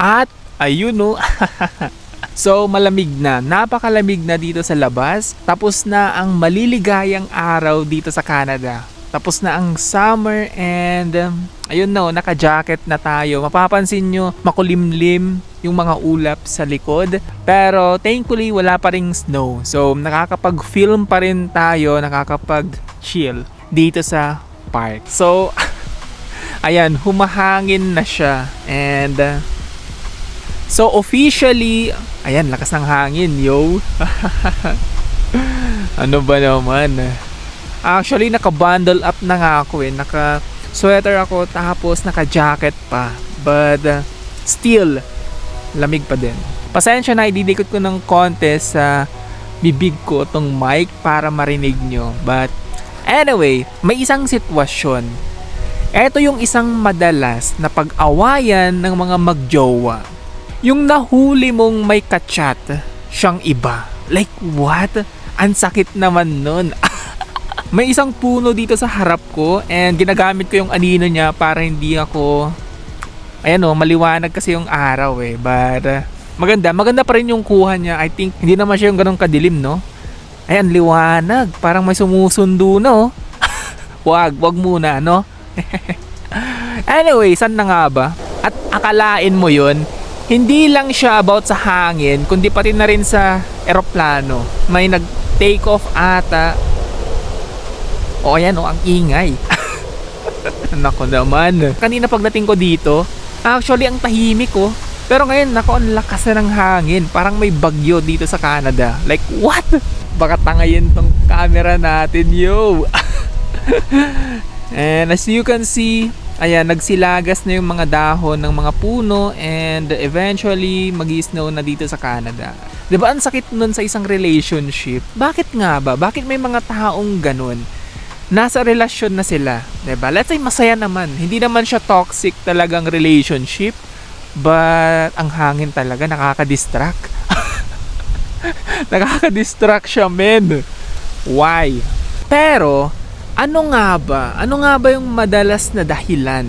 At ayun no. so malamig na, napakalamig na dito sa labas. Tapos na ang maliligayang araw dito sa Canada. Tapos na ang summer and um, ayun no, naka-jacket na tayo. Mapapansin nyo, makulimlim yung mga ulap sa likod. Pero thankfully wala pa ring snow. So nakakapag-film pa rin tayo, nakakapag-chill dito sa park. So ayan, humahangin na siya. And uh, so officially, ayan, lakas ng hangin, yo. ano ba naman? Actually, naka-bundle up na nga ako eh. Naka-sweater ako tapos naka-jacket pa. But uh, still, lamig pa din. Pasensya na, ididikot ko ng konti sa bibig ko tong mic para marinig nyo. But anyway, may isang sitwasyon. Ito yung isang madalas na pag-awayan ng mga magjowa. Yung nahuli mong may kachat, siyang iba. Like what? Ang sakit naman nun. may isang puno dito sa harap ko and ginagamit ko yung anino niya para hindi ako ayan o, maliwanag kasi yung araw eh. But uh, maganda, maganda pa rin yung kuha niya. I think hindi naman siya yung ganong kadilim, no? Ayan, liwanag. Parang may sumusundo na, oh. wag, wag muna, no? anyway, saan na nga ba? At akalain mo yun, hindi lang siya about sa hangin, kundi pati na rin sa eroplano. May nag-take off ata. O ayan o, ang ingay. Nako naman. Kanina pagdating ko dito, actually ang tahimik ko. Pero ngayon, nako, ang lakas na ng hangin. Parang may bagyo dito sa Canada. Like, what? Baka tangayin tong camera natin, yo. And as you can see, ayan, nagsilagas na yung mga dahon ng mga puno and eventually mag snow na dito sa Canada. ba ang sakit nun sa isang relationship? Bakit nga ba? Bakit may mga taong ganun? Nasa relasyon na sila, ba? Let's say masaya naman. Hindi naman siya toxic talagang relationship, but ang hangin talaga nakaka-distract. nakaka-distract siya, men. Why? Pero ano nga ba? Ano nga ba yung madalas na dahilan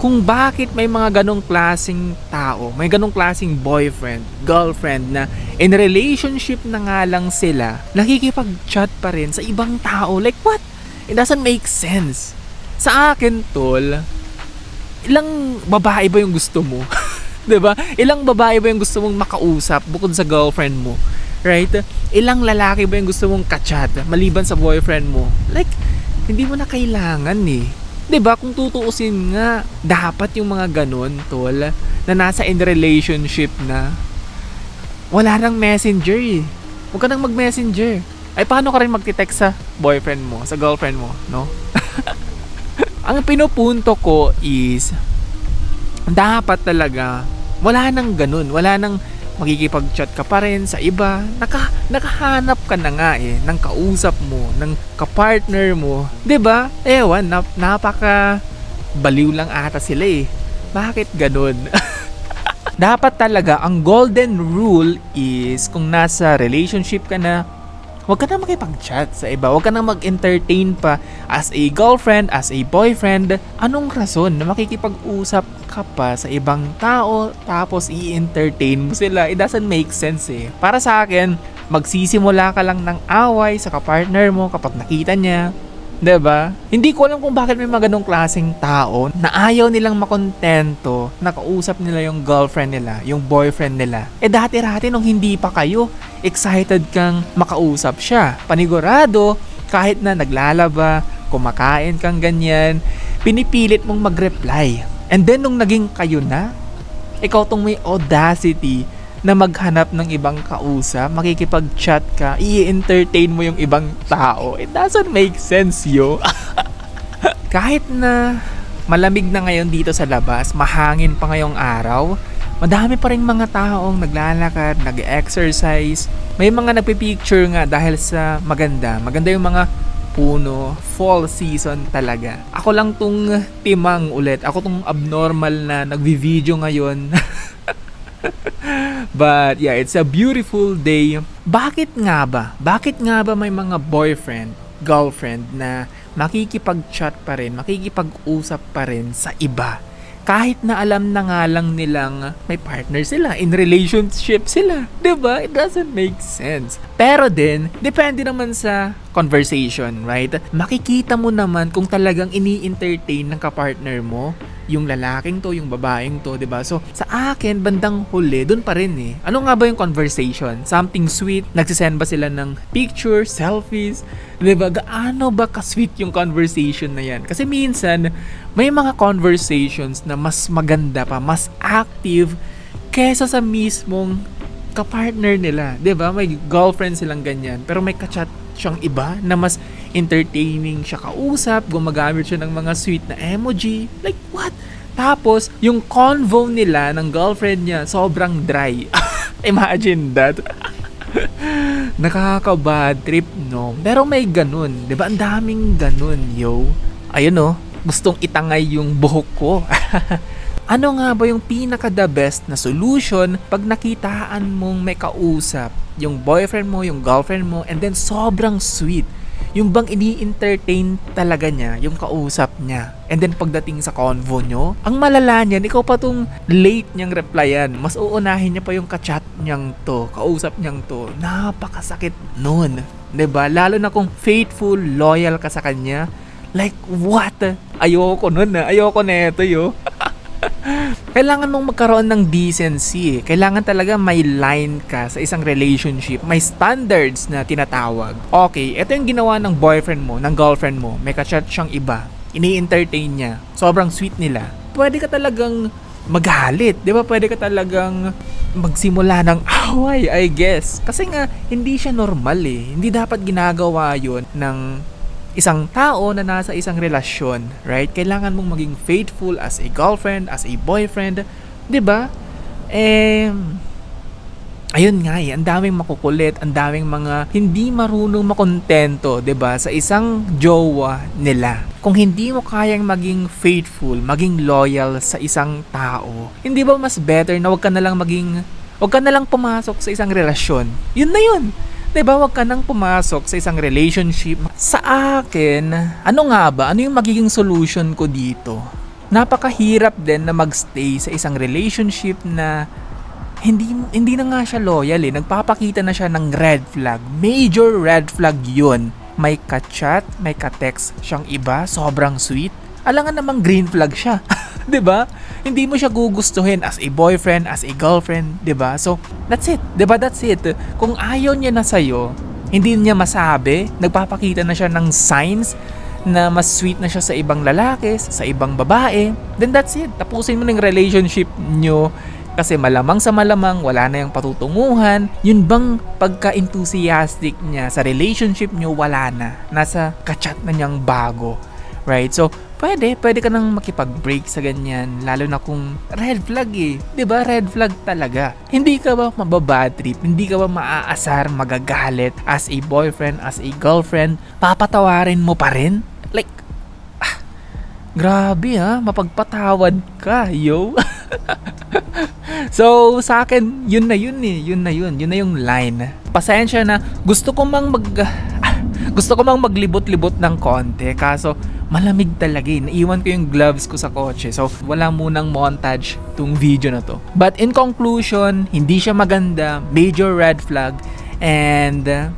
kung bakit may mga ganong klasing tao, may ganong klasing boyfriend, girlfriend na in relationship na nga lang sila, nakikipag-chat pa rin sa ibang tao? Like what? It doesn't make sense. Sa akin, tol, ilang babae ba yung gusto mo? 'Di ba? Ilang babae ba yung gusto mong makausap bukod sa girlfriend mo? Right? Ilang lalaki ba yung gusto mong kachat maliban sa boyfriend mo? Like, hindi mo na kailangan eh. 'Di ba kung tutuusin nga, dapat yung mga ganun, tol, na nasa in relationship na wala nang messenger eh. Huwag ka nang mag-messenger. Ay, paano ka rin magti-text sa boyfriend mo, sa girlfriend mo, no? Ang pinupunto ko is, dapat talaga, wala nang ganun. Wala nang makikipag-chat ka pa rin sa iba. Naka, nakahanap ka na nga eh ng kausap mo, ng kapartner mo. ba? Ewan, nap, napaka baliw lang ata sila eh. Bakit ganun? Dapat talaga ang golden rule is kung nasa relationship ka na, huwag ka na makipag-chat sa iba. Huwag ka na mag-entertain pa as a girlfriend, as a boyfriend. Anong rason na makikipag-usap ka pa sa ibang tao tapos i-entertain mo sila? It doesn't make sense eh. Para sa akin, magsisimula ka lang ng away sa kapartner mo kapag nakita niya. 'Di ba? Hindi ko alam kung bakit may mga ganong klaseng tao na ayaw nilang makontento na kausap nila yung girlfriend nila, yung boyfriend nila. Eh dati-rati nung hindi pa kayo, excited kang makausap siya. Panigurado, kahit na naglalaba, kumakain kang ganyan, pinipilit mong mag-reply. And then nung naging kayo na, ikaw tong may audacity na maghanap ng ibang kausap, makikipag-chat ka, i-entertain mo yung ibang tao. It doesn't make sense, yo. Kahit na malamig na ngayon dito sa labas, mahangin pa ngayong araw, madami pa rin mga taong naglalakad, nag-exercise. May mga nagpipicture nga dahil sa maganda. Maganda yung mga puno, fall season talaga. Ako lang tong timang ulit. Ako tong abnormal na nagvi-video ngayon. But yeah, it's a beautiful day. Bakit nga ba? Bakit nga ba may mga boyfriend, girlfriend na makikipag-chat pa rin, makikipag-usap pa rin sa iba? kahit na alam na nga lang nilang may partner sila, in relationship sila. ba? It doesn't make sense. Pero din, depende naman sa conversation, right? Makikita mo naman kung talagang ini-entertain ng kapartner mo yung lalaking to, yung babaeng to, 'di ba? So, sa akin bandang huli, doon pa rin eh. Ano nga ba yung conversation? Something sweet? Nagsisend ba sila ng picture, selfies? 'Di ba? Gaano ba ka-sweet yung conversation na 'yan? Kasi minsan may mga conversations na mas maganda pa, mas active kesa sa mismong kapartner nila. 'Di ba? May girlfriend silang ganyan, pero may kachat siyang iba na mas entertaining siya kausap, gumagamit siya ng mga sweet na emoji. Like, what? Tapos, yung convo nila ng girlfriend niya, sobrang dry. Imagine that. Nakaka-bad trip, no? Pero may ganun. ba Ang daming ganun, yo. Ayun, no? Gustong itangay yung buhok ko. ano nga ba yung pinaka the best na solution pag nakitaan mong may kausap yung boyfriend mo, yung girlfriend mo, and then sobrang sweet. Yung bang ini-entertain talaga niya, yung kausap niya. And then pagdating sa convo nyo, ang malala niyan, ikaw pa tong late niyang replyan. Mas uunahin niya pa yung kachat niyang to, kausap niyang to. Napakasakit nun. ba Lalo na kung faithful, loyal ka sa kanya. Like, what? Ayoko nun na. Ayoko na ito, yo. Kailangan mong magkaroon ng decency. eh. Kailangan talaga may line ka sa isang relationship. May standards na tinatawag. Okay, ito yung ginawa ng boyfriend mo, ng girlfriend mo. May kachat siyang iba. Ini-entertain niya. Sobrang sweet nila. Pwede ka talagang magalit. Di ba? Pwede ka talagang magsimula ng away, I guess. Kasi nga, hindi siya normal eh. Hindi dapat ginagawa yon ng isang tao na nasa isang relasyon, right? Kailangan mong maging faithful as a girlfriend, as a boyfriend, 'di ba? Eh Ayun nga eh, ang daming makukulit, ang daming mga hindi marunong makontento, 'di ba, sa isang jowa nila. Kung hindi mo kayang maging faithful, maging loyal sa isang tao, hindi ba mas better na wag ka na lang maging wag ka na lang pumasok sa isang relasyon? Yun na yun. 'Di ba, wag ka nang pumasok sa isang relationship. Sa akin, ano nga ba? Ano yung magiging solution ko dito? Napakahirap din na magstay sa isang relationship na hindi hindi na nga siya loyal eh. Nagpapakita na siya ng red flag. Major red flag 'yun. May ka-chat, may ka-text siyang iba, sobrang sweet. Alangan namang green flag siya. 'Di ba? Hindi mo siya gugustuhin as a boyfriend, as a girlfriend, 'di ba? So, that's it. 'Di ba? That's it. Kung ayaw niya na sa'yo, hindi niya masabi, nagpapakita na siya ng signs na mas sweet na siya sa ibang lalaki, sa ibang babae, then that's it. Tapusin mo ng relationship nyo kasi malamang sa malamang wala na yung patutunguhan. Yun bang pagka-enthusiastic niya sa relationship nyo wala na. Nasa kachat na niyang bago. Right? So, pwede, pwede ka nang makipag-break sa ganyan, lalo na kung red flag eh. ba Red flag talaga. Hindi ka ba mababad trip? Hindi ka ba maaasar, magagalit as a boyfriend, as a girlfriend? Papatawarin mo pa rin? Like, ah, grabe ha, mapagpatawad ka, yo. so, sa akin, yun na yun eh. Yun na yun. Yun na yung line. Pasensya na. Gusto ko mang mag... gusto ko mang maglibot-libot ng konti. Kaso, malamig talaga eh. Naiwan ko yung gloves ko sa kotse. So, wala munang montage tong video na to. But in conclusion, hindi siya maganda. Major red flag. And... uh,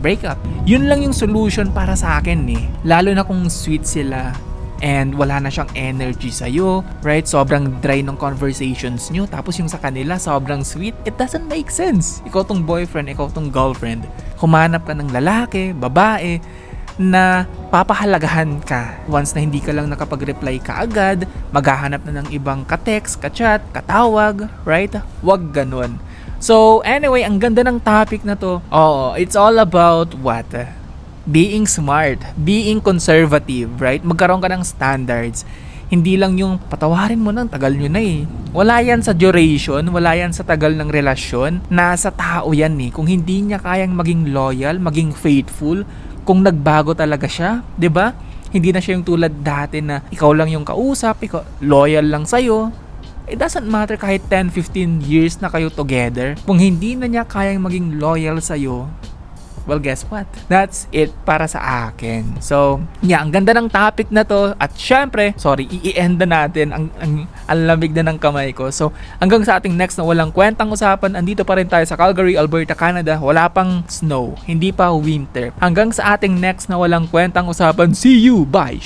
breakup. Yun lang yung solution para sa akin eh. Lalo na kung sweet sila and wala na siyang energy sa'yo, right? Sobrang dry ng conversations nyo, tapos yung sa kanila, sobrang sweet. It doesn't make sense. Ikaw tong boyfriend, ikaw tong girlfriend. Humanap ka ng lalaki, babae, na papahalagahan ka. Once na hindi ka lang nakapag-reply ka agad, maghahanap na ng ibang ka-text, ka-chat, katawag, right? Wag ganun. So, anyway, ang ganda ng topic na to. Oo, it's all about what? Being smart, being conservative, right? Magkaroon ka ng standards. Hindi lang yung patawarin mo ng tagal nyo na eh. Wala yan sa duration, wala yan sa tagal ng relasyon. Nasa tao yan eh. Kung hindi niya kayang maging loyal, maging faithful, kung nagbago talaga siya, 'di ba? Hindi na siya yung tulad dati na ikaw lang yung kausap, ikaw loyal lang sa'yo. It doesn't matter kahit 10, 15 years na kayo together. Kung hindi na niya kayang maging loyal sa'yo, Well, guess what? That's it para sa akin. So, yeah, ang ganda ng topic na to. At syempre, sorry, i-end na natin. Ang, ang, ang lamig na ng kamay ko. So, hanggang sa ating next na walang kwentang usapan, andito pa rin tayo sa Calgary, Alberta, Canada. Wala pang snow. Hindi pa winter. Hanggang sa ating next na walang kwentang usapan, see you! Bye!